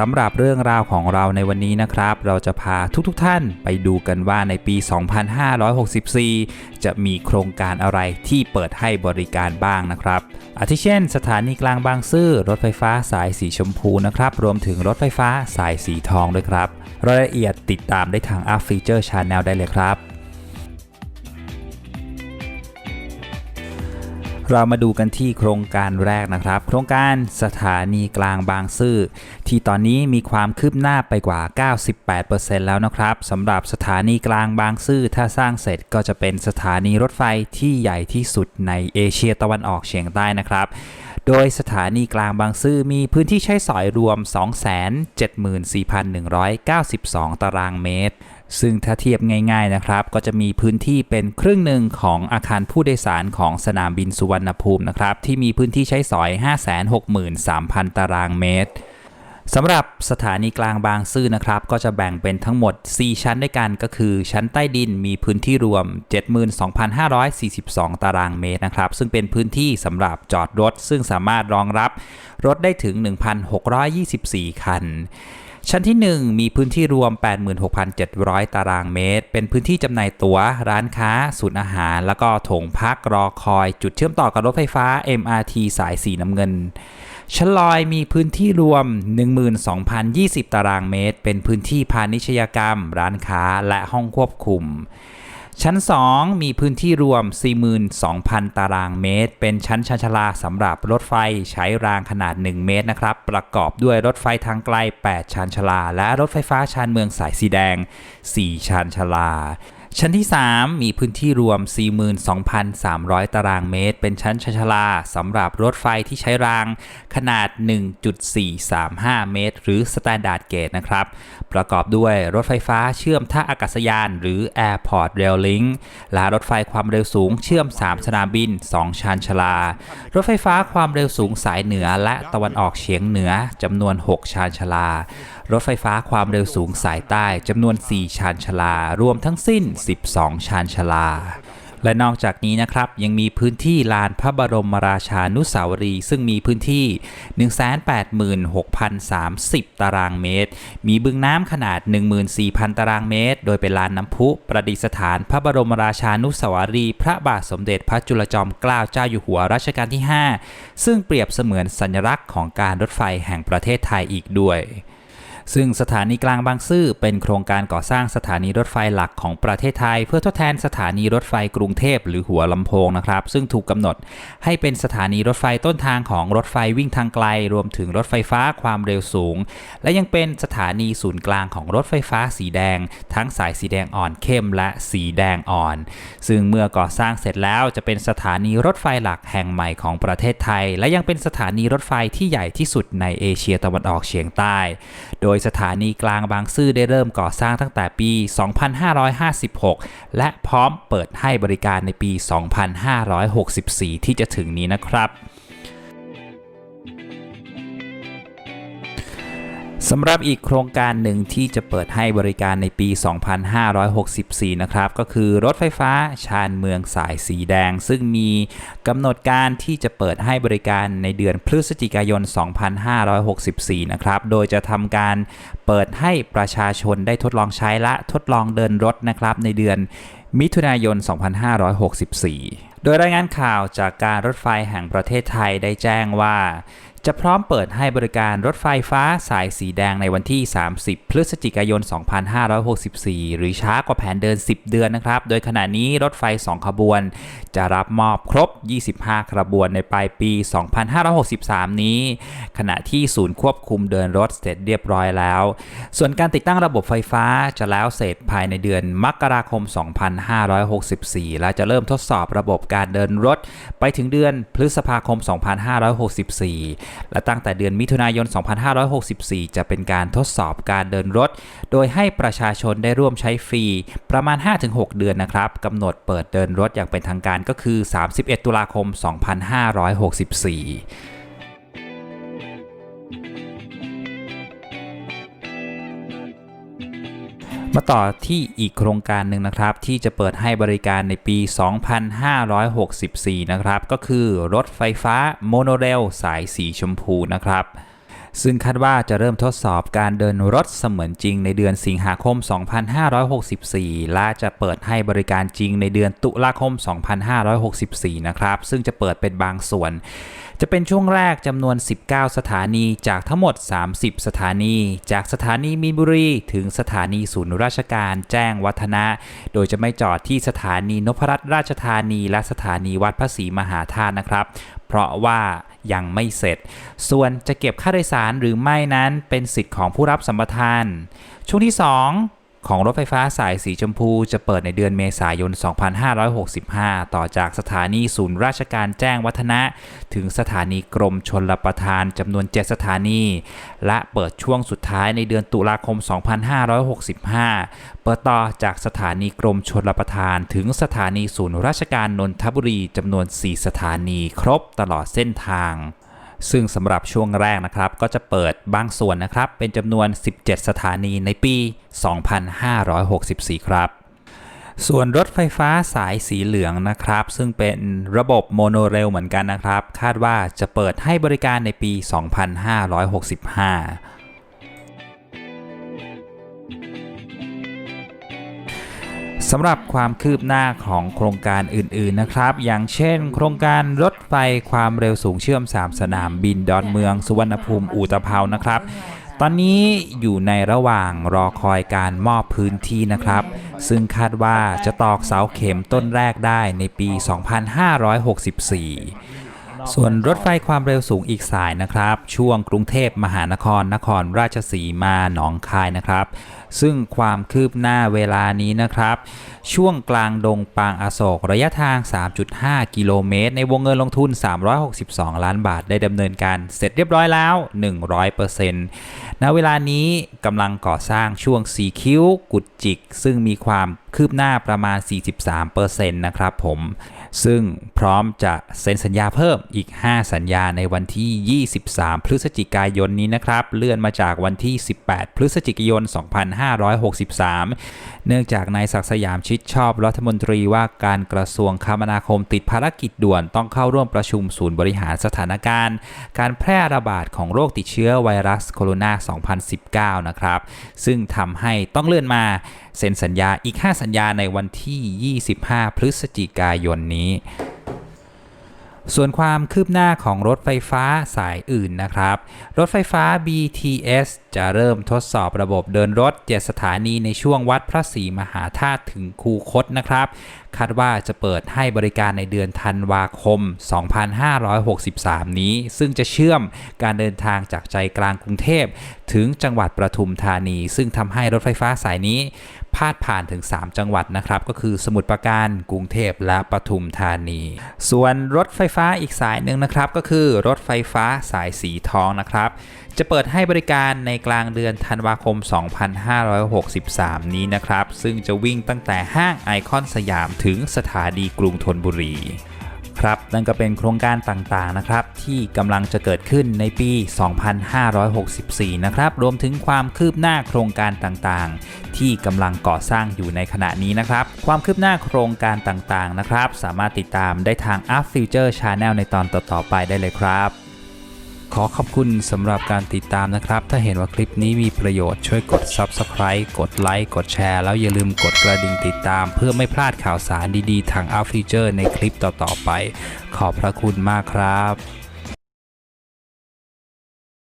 สำหรับเรื่องราวของเราในวันนี้นะครับ เราจะพาทุกๆทท่านไปดูกันว่าในปี 2564 จะมีโครงการอะไรที่เปิดให้บริการบ้างนะครับ อาทิเช่น สถานีกลางบางซื่อรถไฟฟ้าสายสีชมพูนะครับ รวมถึงรถไฟฟ้าสายสีทองด้วยครับ รายละเอียดติดตามได้ทาง Up Feature Channel ได้เลยครับ เรามาดูกันที่โครงการแรกนะครับ โครงการสถานีกลางบางซื่อ ที่ตอนนี้มีความคืบหน้าไปกว่า 98%แล้วนะครับสำหรับสถานีกลางบางซื่อถ้าสร้างเสร็จก็จะเป็นสถานีรถไฟที่ใหญ่ที่สุดในเอเชียตะวันออกเฉียงใต้นะครับโดยสถานีกลางบางซื่อมีพื้นที่ใช้สอยรวม 274,192 ตารางเมตร ซึ่งถ้าเทียบง่ายๆนะครับ ก็จะมีพื้นที่เป็นครึ่งหนึ่งของอาคารผู้โดยสารของสนามบินสุวรรณภูมินะครับที่มีพื้นที่ใช้สอย 563,000 ตารางเมตรสำหรับสถานีกลางบางซื่อนะครับ ก็จะแบ่งเป็นทั้งหมด 4 ชั้นด้วยกันก็คือ ชั้นใต้ดินมีพื้นที่รวม 72,542 ตารางเมตรนะครับ ซึ่งเป็นพื้นที่สำหรับจอดรถ ซึ่งสามารถรองรับรถได้ถึง 1,624 คัน ชั้นที่ 1 มีพื้นที่รวม 86,700 ตารางเมตร เป็นพื้นที่จำหน่ายตั๋ว ร้านค้า ศูนย์อาหาร แล้วก็โถงพักรอคอย จุดเชื่อมต่อกับรถไฟฟ้า MRT สายสีน้ำเงินชลอยมีพื้นที่รวม 12,020 ตารางเมตร เป็นพื้นที่พาณิชยกรรม ร้านค้าและห้องควบคุม ชั้น 2 มีพื้นที่รวม 42,000 ตารางเมตร เป็นชั้นชานชาลาสำหรับรถไฟใช้รางขนาด 1 เมตรนะครับ ประกอบด้วยรถไฟทางไกล 8ชานชาลา และรถไฟฟ้าชานเมืองสายสีแดง 4ชานชาลา ชั้นที่ 3 มีพื้นที่รวม 42,300 ตารางเมตร เป็นชั้นชชลาสำหรับรถไฟที่ใช้รางขนาด 1.435 เมตร หรือ Standard Gauge นะครับ ประกอบด้วยรถไฟฟ้าเชื่อมท่าอากาศยาน หรือ Airport Rail Link และรถไฟความเร็วสูงเชื่อม 3 สนามบิน 2 ชานชลา รถไฟฟ้าความเร็วสูงสายเหนือและตะวันออกเฉียงเหนือจำนวน 6 ชานชลารถไฟฟ้าความเร็วสูงสายใต้จำนวน 4 ชานชาลา รวมทั้งสิ้น 12 ชานชาลา และนอกจากนี้นะครับ ยังมีพื้นที่ลานพระบรมราชานุสาวรีย์ซึ่งมีพื้นที่ 186,030 ตารางเมตร มีบึงน้ำขนาด 14,000 ตารางเมตร โดยเป็นลานน้ำพุประดิษฐานพระบรมราชานุสาวรีย์พระบาทสมเด็จพระจุลจอมเกล้าเจ้าอยู่หัวรัชกาลที่ 5 ซึ่งเปรียบเสมือนสัญลักษณ์ของการรถไฟแห่งประเทศไทยอีกด้วย ซึ่งสถานีกลางบางซื่อเป็นโครงการก่อสร้างสถานีรถไฟหลักของประเทศไทย เพื่อทดแทนสถานีรถไฟกรุงเทพหรือหัวลำโพงนะครับ ซึ่งถูกกำหนดให้เป็นสถานีรถไฟต้นทางของรถไฟวิ่งทางไกล รวมถึงรถไฟฟ้าความเร็วสูง และยังเป็นสถานีศูนย์กลางของรถไฟฟ้าสีแดง ทั้งสายสีแดงอ่อนเข้มและสีแดงอ่อน ซึ่งเมื่อก่อสร้างเสร็จแล้วจะเป็นสถานีรถไฟหลักแห่งใหม่ของประเทศไทย และยังเป็นสถานีรถไฟที่ใหญ่ที่สุดในเอเชียตะวันออกเฉียงใต้ โดยสถานีกลางบางซื่อได้เริ่มก่อสร้างตั้งแต่ปี 2556 และพร้อมเปิดให้บริการในปี 2564 ที่จะถึงนี้นะครับ สำหรับอีกโครงการหนึ่งที่จะเปิดให้บริการในปี 2564 นะครับ ก็คือรถไฟฟ้าชานเมืองสายสีแดง ซึ่งมีกำหนดการที่จะเปิดให้บริการในเดือนพฤศจิกายน 2564 นะครับ โดยจะทำการเปิดให้ประชาชนได้ทดลองใช้และทดลองเดินรถนะครับในเดือนมิถุนายน 2564 โดยรายงานข่าวจากการรถไฟแห่งประเทศไทยได้แจ้งว่า จะพร้อมเปิดให้บริการรถไฟฟ้าสายสีแดงในวันที่ 30 พฤศจิกายน 2564 หรือช้ากว่าแผนเดิน 10 เดือนนะครับ โดยขณะนี้รถไฟ 2 ขบวน จะรับมอบครบ 25 ขบวนในปลายปี 2563 นี้ ขณะที่ศูนย์ควบคุมเดินรถเสร็จเรียบร้อยแล้ว ส่วนการติดตั้งระบบไฟฟ้าจะแล้วเสร็จภายในเดือนมกราคม 2564 และจะเริ่มทดสอบระบบการเดินรถ ไปถึงเดือนพฤษภาคม 2564และตั้งแต่เดือนมิถุนายน 2564 จะเป็นการทดสอบการเดินรถ โดยให้ประชาชนได้ร่วมใช้ฟรี ประมาณ 5-6 เดือนนะครับกำหนดเปิดเดินรถอย่างเป็นทางการก็คือ 31 ตุลาคม 2564 มาต่อที่อีกโครงการหนึ่งนะครับ ที่จะเปิดให้บริการในปี 2564 นะครับ ก็คือรถไฟฟ้าโมโนเรลสายสีชมพูนะครับ ซึ่งคาดว่าจะเริ่มทดสอบการเดินรถเสมือนจริงในเดือนสิงหาคม 2564 และจะเปิดให้บริการจริงในเดือนตุลาคม 2564 นะครับ ซึ่งจะเปิดเป็นบางส่วน จะเป็นช่วงแรกจำนวน 19 สถานีจากทั้งหมด 30 สถานี จากสถานีมีนบุรี ถึงสถานีศูนย์ราชการแจ้งวัฒนะ โดยจะไม่จอดที่สถานีนพรัตน์ราชธานี และสถานีวัดพระศรีมหาธาตุนะครับ เพราะว่ายังไม่เสร็จ ส่วนจะเก็บค่าโดยสารหรือไม่นั้นเป็นสิทธิ์ของผู้รับสัมปทาน ช่วงที่ 2 ของรถไฟฟ้าสายสีชมพูจะเปิดในเดือนเมษายน 2565 ต่อจากสถานีศูนย์ราชการแจ้งวัฒนะ ถึงสถานีกรมชลประทานจำนวน 7 สถานี และเปิดช่วงสุดท้ายในเดือนตุลาคม 2565 เปิดต่อจากสถานีกรมชลประทาน ถึงสถานีศูนย์ราชการนนทบุรีจำนวน 4 สถานีครบตลอดเส้นทาง ซึ่งสำหรับช่วงแรกนะครับ ก็จะเปิดบางส่วนนะครับ เป็นจำนวน 17 สถานีในปี 2564 ครับ ส่วนรถไฟฟ้าสายสีเหลืองนะครับ ซึ่งเป็นระบบโมโนเรลเหมือนกันนะครับ คาดว่าจะเปิดให้บริการในปี 2565 สำหรับความคืบหน้าของโครงการอื่นๆนะครับ อย่างเช่น โครงการรถไฟความเร็วสูงเชื่อม 3 สนามบินดอนเมือง สุวรรณภูมิอุตะเภานะครับ ตอนนี้อยู่ในระหว่างรอคอยการมอบพื้นที่นะครับ ซึ่งคาดว่าจะตอกเสาเข็มต้นแรกได้ในปี 2564 ส่วนรถไฟความเร็วสูงอีกสายนะครับ ช่วงกรุงเทพมหานครนครราชสีมาหนองคายนะครับ ซึ่งความคืบหน้าเวลานี้นะครับ ช่วงกลางดงปางอโศกระยะทาง 3.5 กิโลเมตร ในวงเงินลงทุน 362 ล้านบาทได้ดำเนินการเสร็จเรียบร้อยแล้ว 100% ณเวลานี้กำลังก่อสร้างช่วง4คิ้วกุดจิก ซึ่งมีความคืบหน้าประมาณ 43%นะครับผม ซึ่งพร้อมจะเซ็นสัญญาเพิ่มอีก 5 สัญญาในวันที่ 23 พฤศจิกายนนี้นะครับ เลื่อนมาจากวันที่ 18 พฤศจิกายน 2563 เนื่องจากนายศักสยามชิดชอบรัฐมนตรีว่าการกระทรวงคมนาคมติดภารกิจด่วนต้องเข้าร่วมประชุมศูนย์บริหารสถานการณ์ การแพร่ระบาดของโรคติดเชื้อไวรัสโคโรนา2019 นะครับ ซึ่งทำให้ต้องเลื่อนมาเซ็นสัญญาอีก 5 สัญญาในวันที่ 25 พฤศจิกายนนี้ส่วนความคืบหน้าของรถไฟฟ้าสายอื่นนะครับ รถไฟฟ้า BTS จะเริ่มทดสอบระบบเดินรถ 7 สถานีในช่วงวัดพระศรีมหาธาตุถึงคูคตนะครับ คาดว่าจะเปิดให้บริการในเดือนธันวาคม 2563 นี้ ซึ่งจะเชื่อมการเดินทางจากใจกลางกรุงเทพ ถึงจังหวัดประทุมธานี ซึ่งทำให้รถไฟฟ้าสายนี้พาดผ่านถึง 3 จังหวัดนะครับ ก็คือสมุทรปราการกรุงเทพและปทุมธานี ส่วนรถไฟฟ้าอีกสายหนึ่งนะครับ ก็คือรถไฟฟ้าสายสีทองนะครับ จะเปิดให้บริการในกลางเดือนธันวาคม 2563 นี้นะครับ ซึ่งจะวิ่งตั้งแต่ห้างไอคอนสยามถึงสถานีกรุงธนบุรีครับนั่นก็เป็นโครงการต่างๆนะครับที่กำลังจะเกิดขึ้นในปี 2564 นะครับรวมถึงความคืบหน้าโครงการต่างๆ ที่กำลังก่อสร้างอยู่ในขณะนี้นะครับ ความคืบหน้าโครงการต่างๆนะครับ สามารถติดตามได้ทาง Up Future Channel ในตอนต่อๆไปได้เลยครับ ขอขอบคุณสำหรับการติดตามนะครับ ถ้าเห็นว่าคลิปนี้มีประโยชน์ช่วยกด Subscribe กดไลค์กดแชร์แล้วอย่าลืมกดกระดิ่งติดตาม เพื่อไม่พลาดข่าวสารดีๆ ทาง Up Future ในคลิปต่อๆไป ขอบพระคุณมากครับ